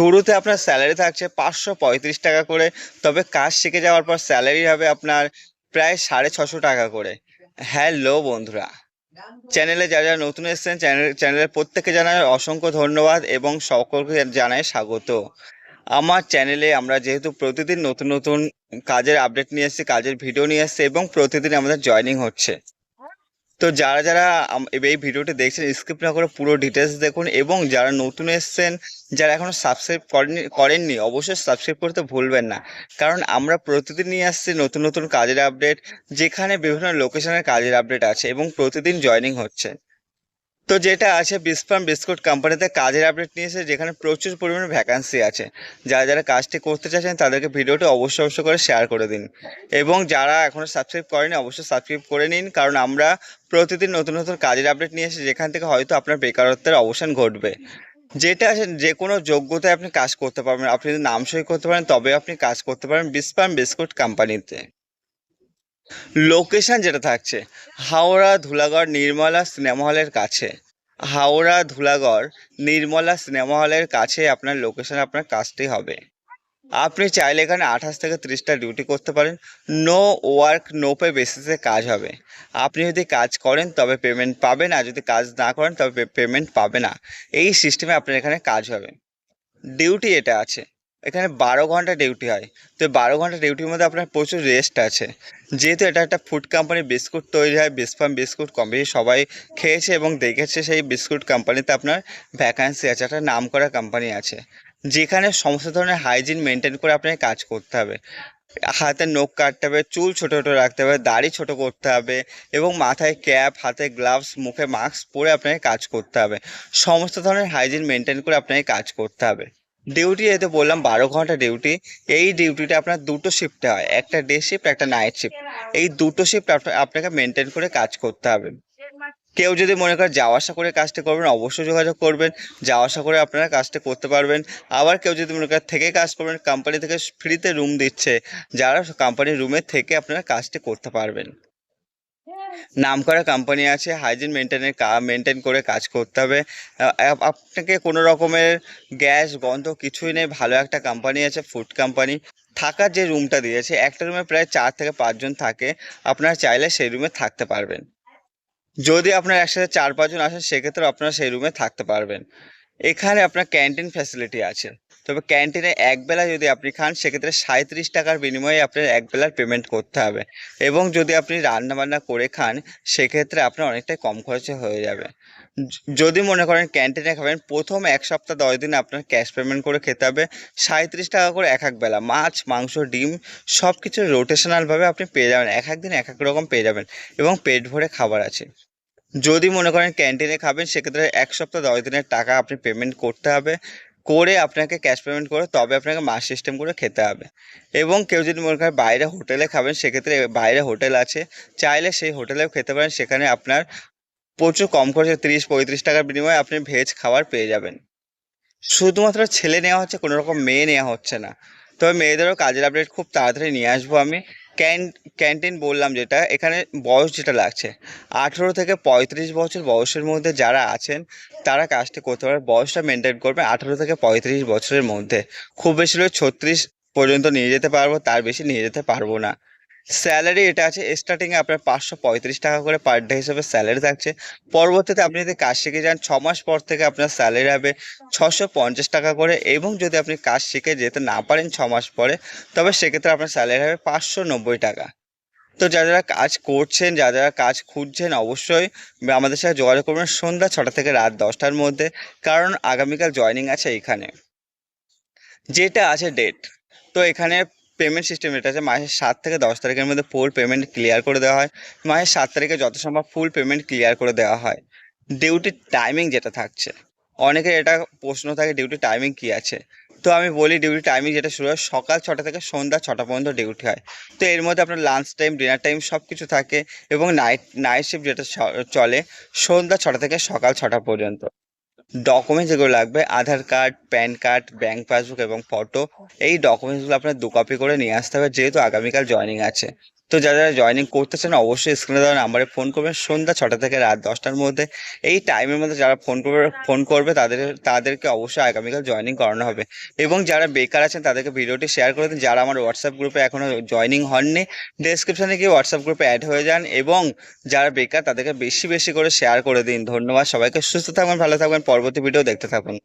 শুরুতে আপনার স্যালারি থাকছে পাঁচশো পঁয়ত্রিশ টাকা করে, তবে কাজ শিখে যাওয়ার পর স্যালারি হবে আপনার প্রায় সাড়ে ছশো টাকা করে। হ্যালো বন্ধুরা। চ্যানেলে যারা যারা নতুন এসেছেন চ্যানেল চ্যানেলের প্রত্যেককে জানাই অসংখ্য ধন্যবাদ এবং সকলকে জানাই স্বাগত। আমার চ্যানেলে আমরা যেহেতু প্রতিদিন নতুন নতুন কাজের আপডেট নিয়ে এসেছি, কাজের ভিডিও নিয়ে এসেছি এবং প্রতিদিন আমাদের জয়েনিং হচ্ছে। তো যারা যারা এই ভিডিওটি দেখছেন স্কিপ না করে পুরো ডিটেলস দেখুন এবং যারা নতুন এসছেন, যারা এখনও সাবস্ক্রাইব করেননি করেননি, অবশ্যই সাবস্ক্রাইব করতে ভুলবেন না। কারণ আমরা প্রতিদিন নিয়ে আসছি নতুন নতুন কাজের আপডেট যেখানে বিভিন্ন লোকেশনের কাজের আপডেট আছে এবং প্রতিদিন জয়নিং হচ্ছে। তো যেটা আছে বিস্পাম বিস্কুট কোম্পানিতে কাজের আপডেট নিয়ে নিয়েছে যেখানে প্রচুর পরিমাণে ভ্যাকান্সি আছে। যারা যারা কাজটি করতে চাচ্ছেন তাদেরকে ভিডিওটি অবশ্যই অবশ্যই করে শেয়ার করে দিন। এবং যারা এখনও সাবস্ক্রাইব করেনি, অবশ্যই সাবস্ক্রাইব করে নিন, কারণ আমরা প্রতিদিন নতুন নতুন কাজের আপডেট নিয়ে এসে যেখান থেকে হয়তো আপনার বেকারত্বের অবসান ঘটবে। যেটা আছে যে কোনো যোগ্যতায় আপনি কাজ করতে পারবেন। আপনি যদি নাম সই করতে পারেন তবে আপনি কাজ করতে পারেন বিস্পাম বিস্কুট কোম্পানিতে লোকেশন যেটা থাকছে, হাওড়া, ধুলাগড়, নির্মলা সিনেমা হলের কাছে। হাওড়া, ধুলাগড়, নির্মলা সিনেমা হলের কাছে আপনার লোকেশন, আপনার কাজটি হবে। আপনি চাইলে এখানে আঠাশ থেকে ত্রিশটা ডিউটি করতে পারেন। নো ওয়ার্ক, নো পে বেসিসে কাজ হবে। আপনি যদি কাজ করেন, তবে পেমেন্ট পাবেন, আর যদি কাজ না করেন, তবে পেমেন্ট পাবে না। এই সিস্টেমে আপনার এখানে কাজ হবে। ডিউটি এটা আছে। এখানে বারো ঘণ্টা ডিউটি হয়। তো বারো ঘণ্টা ডিউটির মধ্যে আপনার প্রচুর রেস্ট আছে। যেহেতু এটা একটা ফুড কোম্পানি বিস্কুট তৈরি হয় বিস্পাম বিস্কুট কোম্পানি সবাই খেয়েছে এবং দেখেছে সেই বিস্কুট কোম্পানিতে আপনার ভ্যাকান্সি আছে, একটা নাম করা কোম্পানি আছে। যেখানে সমস্ত ধরনের হাইজিন মেনটেন করে আপনাকে কাজ করতে হবে। হাতে নখ কাটতে হবে, চুল ছোটো ছোটো রাখতে হবে, দাড়ি ছোটো করতে হবে এবং মাথায় ক্যাপ হাতে গ্লাভস মুখে মাস্ক পরে আপনাকে কাজ করতে হবে। সমস্ত ধরনের হাইজিন মেনটেন করে আপনাকে কাজ করতে হবে। ডিউটি এতে বললাম বারো ঘণ্টা ডিউটি এই ডিউটিটা আপনার দুটো শিফটে হয়, একটা ডে শিফট একটা নাইট শিফট এই দুটো শিফট আপনাকে মেনটেন করে কাজ করতে হবে। কেউ যদি মনে করে যাওয়া আসা করে কাজটা করবেন, অবশ্যই যোগাযোগ করবেন। যাওয়া আসা করে আপনারা কাজটা করতে পারবেন। আবার কেউ যদি মনে করেন থেকে কাজ করবেন কোম্পানি থেকে ফ্রিতে রুম দিচ্ছে, যারা কোম্পানির রুমে থেকে আপনারা কাজটা করতে পারবেন। নাম করা কোম্পানি আছে হাইজিন মেনটেনের মেনটেন করে কাজ করতে হবে। আপনাকে কোনো রকমের গ্যাস, গন্ধ কিছুই নেই, ভালো একটা কোম্পানি আছে ফুড কোম্পানি থাকার যে রুমটা দিয়েছে, একটা রুমে প্রায় চার থেকে পাঁচজন থাকে, আপনারা চাইলে সেই রুমে থাকতে পারবেন। যদি আপনার একসাথে চার পাঁচজন আসেন, সেক্ষেত্রে আপনারা সেই রুমে থাকতে পারবেন। এখানে আপনার ক্যান্টিন ফ্যাসিলিটি আছে। তবে ক্যান্টিনে এক বেলা যদি আপনি খান, সেক্ষেত্রে সাঁত্রিশ টাকার বিনিময়ে আপনার এক বেলার পেমেন্ট করতে হবে। এবং যদি আপনি রান্না বান্না করে খান, সেক্ষেত্রে আপনার অনেকটাই কম খরচে হয়ে যাবে। যদি মনে করেন ক্যান্টিনে খাবেন, প্রথম এক সপ্তাহ দশ দিন আপনার ক্যাশ পেমেন্ট করে খেতে হবে। সাঁত্রিশ টাকা করে এক এক বেলা, মাছ, মাংস, ডিম সব কিছু রোটেশনালভাবে আপনি পেয়ে যাবেন। এক এক দিন এক এক রকম পেয়ে যাবেন এবং পেট ভরে খাবার আছে। যদি মনে করেন ক্যান্টিনে খাবেন, সেক্ষেত্রে এক সপ্তাহ দশ দিনের টাকা আপনি পেমেন্ট করতে হবে। করে আপনাকে ক্যাশ পেমেন্ট করে তবে আপনাকে মাস সিস্টেম করে খেতে হবে। এবং কেউ যদি মনে করেন বাইরে হোটেলে খাবেন, সেক্ষেত্রে বাইরে হোটেল আছে। চাইলে সেই হোটেলেও খেতে পারেন, সেখানে আপনার প্রচুর কম খরচে তিরিশ, পঁয়ত্রিশ টাকার বিনিময়ে আপনি ভেজ খাবার পেয়ে যাবেন। শুধুমাত্র ছেলে নেওয়া হচ্ছে কোনো রকম মেয়ে নেওয়া হচ্ছে না। তবে মেয়েদেরও কাজের আপডেট খুব তাড়াতাড়ি নিয়ে আসব আমি। ক্যান, ক্যান্টিন বললাম যেটা, এখানে বয়স যেটা লাগছে, আঠেরো থেকে পঁয়ত্রিশ বছর বয়সের মধ্যে যারা আছেন, তারা কাজটি করতে পারে বয়সটা মেনটেন করবে আঠেরো থেকে পঁয়ত্রিশ বছরের মধ্যে। খুব বেশি হলে ছত্রিশ পর্যন্ত নিয়ে যেতে পারব, তার বেশি নিয়ে যেতে পারব না। স্যালারি এটা আছে স্টার্টিংয়ে আপনার পাঁচশো পঁয়ত্রিশ টাকা করে পার ডে হিসেবে স্যালারি থাকছে। পরবর্তীতে আপনি যদি কাজ শিখে যান, ছ মাস পর থেকে আপনার স্যালারি হবে ছশো পঞ্চাশ টাকা করে এবং যদি আপনি কাজ শিখে যেতে না পারেন ছ মাস পরে, তবে সেক্ষেত্রে আপনার স্যালারি হবে পাঁচশো নব্বই টাকা। তো যারা যারা কাজ করছেন, যারা যারা কাজ খুঁজছেন, অবশ্যই আমাদের সাথে যোগাযোগ করবেন সন্ধ্যা ছটা থেকে রাত দশটার মধ্যে, কারণ আগামীকাল জয়েনিং আছে এখানে। যেটা আছে ডেট তো এখানে পেমেন্ট সিস্টেম এটা আছে মাসের সাত থেকে দশ তারিখের মধ্যে ফুল পেমেন্ট ক্লিয়ার করে দেওয়া হয়। মাসের সাত তারিখে যত সম্ভব ফুল পেমেন্ট ক্লিয়ার করে দেওয়া হয়। ডিউটির টাইমিং যেটা থাকছে। অনেকের এটা প্রশ্ন থাকে ডিউটি টাইমিং কী আছে? তো আমি বলি ডিউটি টাইমিং যেটা শুরু হয়, সকাল ছটা থেকে সন্ধ্যা ছটা পর্যন্ত ডিউটি হয়। তো এর মধ্যে আপনার লাঞ্চ টাইম ডিনার টাইম সব কিছু থাকে এবং নাইট নাইট শিফট যেটা চলে সন্ধ্যা ছটা থেকে সকাল ছটা পর্যন্ত। ডকুমেন্টস যেগুলো লাগবে, Aadhaar card pan card bank passbook এবং ফটো এই ডকুমেন্টসগুলো আপনার দু কপি করে নিয়ে আসতে হবে, যেহেতু আগামীকাল জয়েনিং আছে। তো যারা যারা জয়েনিং করতে চান অবশ্যই স্ক্রিনে দেওয়া নাম্বারে ফোন করবেন। সন্ধ্যা ছটা থেকে রাত দশটার মধ্যে এই টাইমের মধ্যে যারা ফোন করবে ফোন করবে, তাদের, তাদেরকে অবশ্যই আগামীকাল জয়েনিং করানো হবে। এবং যারা বেকার আছেন, তাদেরকে ভিডিওটি শেয়ার করে দিন। যারা আমার হোয়াটসঅ্যাপ গ্রুপে এখনও জয়েনিং হননি ডেসক্রিপশনে গিয়ে হোয়াটসঅ্যাপ গ্রুপে অ্যাড হয়ে যান এবং যারা বেকার, তাদেরকে বেশি বেশি করে শেয়ার করে দিন। ধন্যবাদ সবাইকে। সুস্থ থাকবেন, ভালো থাকবেন। পরবর্তী ভিডিও দেখতে থাকুন।